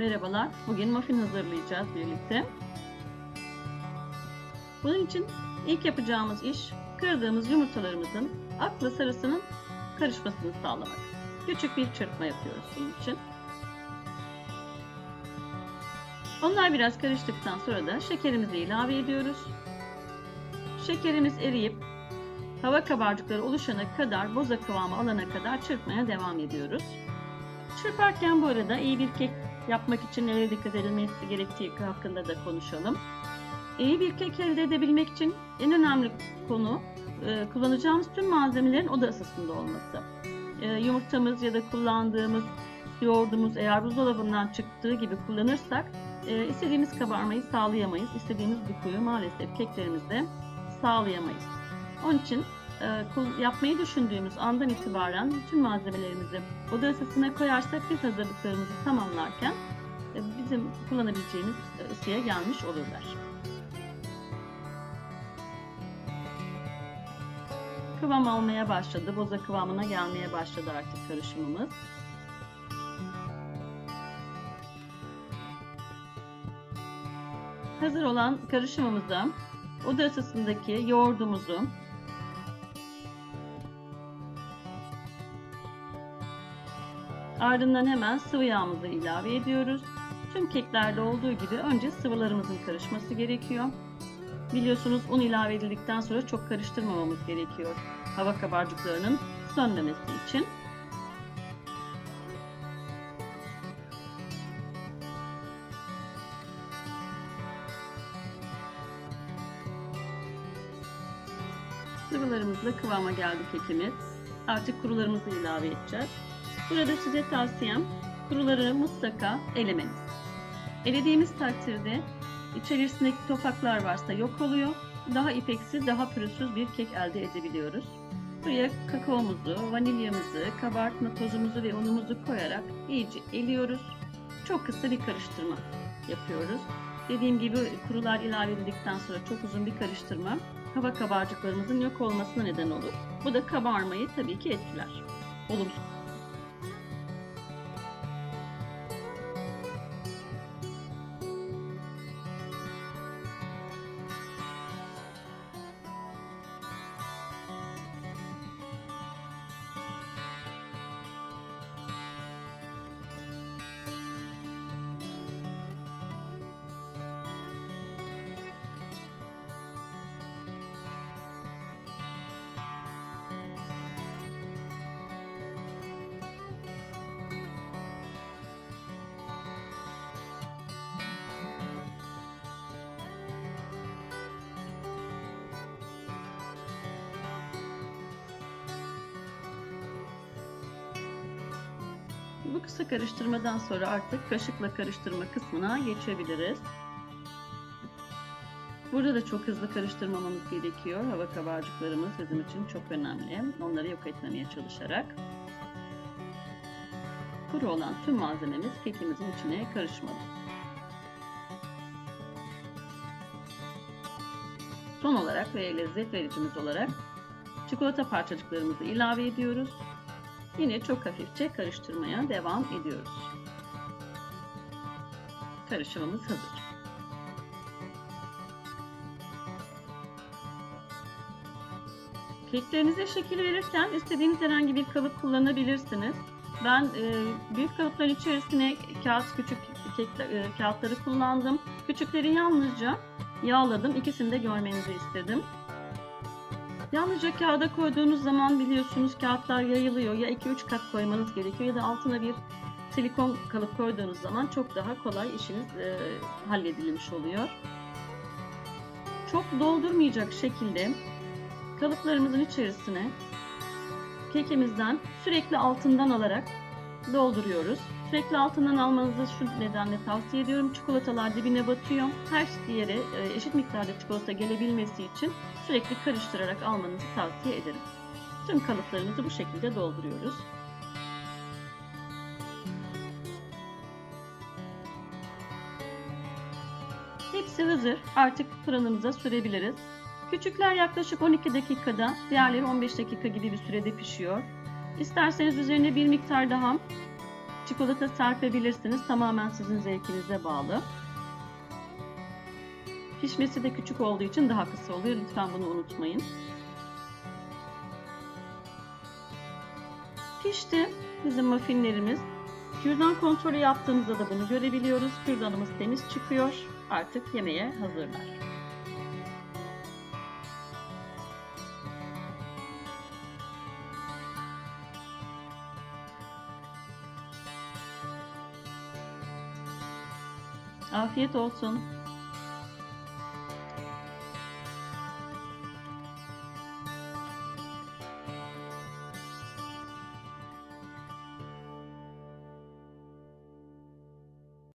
Merhabalar. Bugün muffin hazırlayacağız birlikte. Bunun için ilk yapacağımız iş kırdığımız yumurtalarımızın akla sarısının karışmasını sağlamak. Küçük bir çırpma yapıyoruz bunun için. Onlar biraz karıştıktan sonra da şekerimizi ilave ediyoruz. Şekerimiz eriyip hava kabarcıkları oluşana kadar boza kıvamı alana kadar çırpmaya devam ediyoruz. Çırparken bu arada iyi bir kek yapmak için nelere dikkat edilmesi gerektiği hakkında da konuşalım. İyi bir kek elde edebilmek için en önemli konu e, kullanacağımız tüm malzemelerin oda ısısında olması. E, Yumurtamız ya da kullandığımız yoğurdumuz eğer buzdolabından çıktığı gibi kullanırsak e, istediğimiz kabarmayı sağlayamayız. İstediğimiz dokuyu maalesef keklerimizde sağlayamayız. Onun için yapmayı düşündüğümüz andan itibaren bütün malzemelerimizi oda ısısına koyarsak biz hazırlıklarımızı tamamlarken e, bizim kullanabileceğimiz e, ısıya gelmiş olurlar. Kıvam almaya başladı. Boza kıvamına gelmeye başladı artık karışımımız. Hazır olan karışımımıza oda ısısındaki yoğurdumuzu Ardından hemen sıvı yağımızı ilave ediyoruz. Tüm keklerde olduğu gibi önce sıvılarımızın karışması gerekiyor. Biliyorsunuz un ilave edildikten sonra çok karıştırmamamız gerekiyor. Hava kabarcıklarının sönmemesi için. Sıvılarımızla kıvama geldi kekimiz. Artık kurularımızı ilave edeceğiz. Burada size tavsiyem kuruları mutlaka elemeniz. Elediğimiz takdirde içerisindeki topaklar varsa yok oluyor. Daha ipeksi, daha pürüzsüz bir kek elde edebiliyoruz. Buraya kakaomuzu, vanilyamızı, kabartma tozumuzu ve unumuzu koyarak iyice eliyoruz. Çok kısa bir karıştırma yapıyoruz. Dediğim gibi kurular ilave edildikten sonra çok uzun bir karıştırma hava kabarcıklarımızın yok olmasına neden olur. Bu da kabarmayı tabii ki etkiler. Olumsuz. Bu kısa karıştırmadan sonra artık kaşıkla karıştırma kısmına geçebiliriz. Burada da çok hızlı karıştırmamamız gerekiyor. Hava kabarcıklarımız bizim için çok önemli. Onları yok etmemeye çalışarak. Kuru olan tüm malzememiz kekimizin içine karışmalı. Son olarak ve lezzet vericimiz olarak çikolata parçacıklarımızı ilave ediyoruz. Yine çok hafifçe karıştırmaya devam ediyoruz. Karışımımız hazır. Keklerinize şekil verirken istediğiniz herhangi bir kalıp kullanabilirsiniz. Ben e, büyük kalıpların içerisine kağıt küçük kek, e, kağıtları kullandım. Küçükleri yalnızca yağladım. İkisini de görmenizi istedim. Yalnızca kağıda koyduğunuz zaman biliyorsunuz kağıtlar yayılıyor. Ya 2-3 kat koymanız gerekiyor ya da altına bir silikon kalıp koyduğunuz zaman çok daha kolay işiniz e, halledilmiş oluyor. Çok doldurmayacak şekilde kalıplarımızın içerisine kekimizden sürekli altından alarak dolduruyoruz. Sürekli altından almanızı şu nedenle tavsiye ediyorum. Çikolatalar dibine batıyor. Her yere e, eşit miktarda çikolata gelebilmesi için sürekli karıştırarak almanızı tavsiye ederim. Tüm kalıplarımızı bu şekilde dolduruyoruz. Hepsi hazır. Artık fırınımıza sürebiliriz. Küçükler yaklaşık 12 dakikada, diğerleri 15 dakika gibi bir sürede pişiyor. İsterseniz üzerine bir miktar daha Çikolata serpebilirsiniz. Tamamen sizin zevkinize bağlı. Pişmesi de küçük olduğu için daha kısa oluyor. Lütfen bunu unutmayın. Pişti bizim muffinlerimiz. Kürdan kontrolü yaptığımızda da bunu görebiliyoruz. Kürdanımız temiz çıkıyor. Artık yemeğe hazırlar. Afiyet olsun.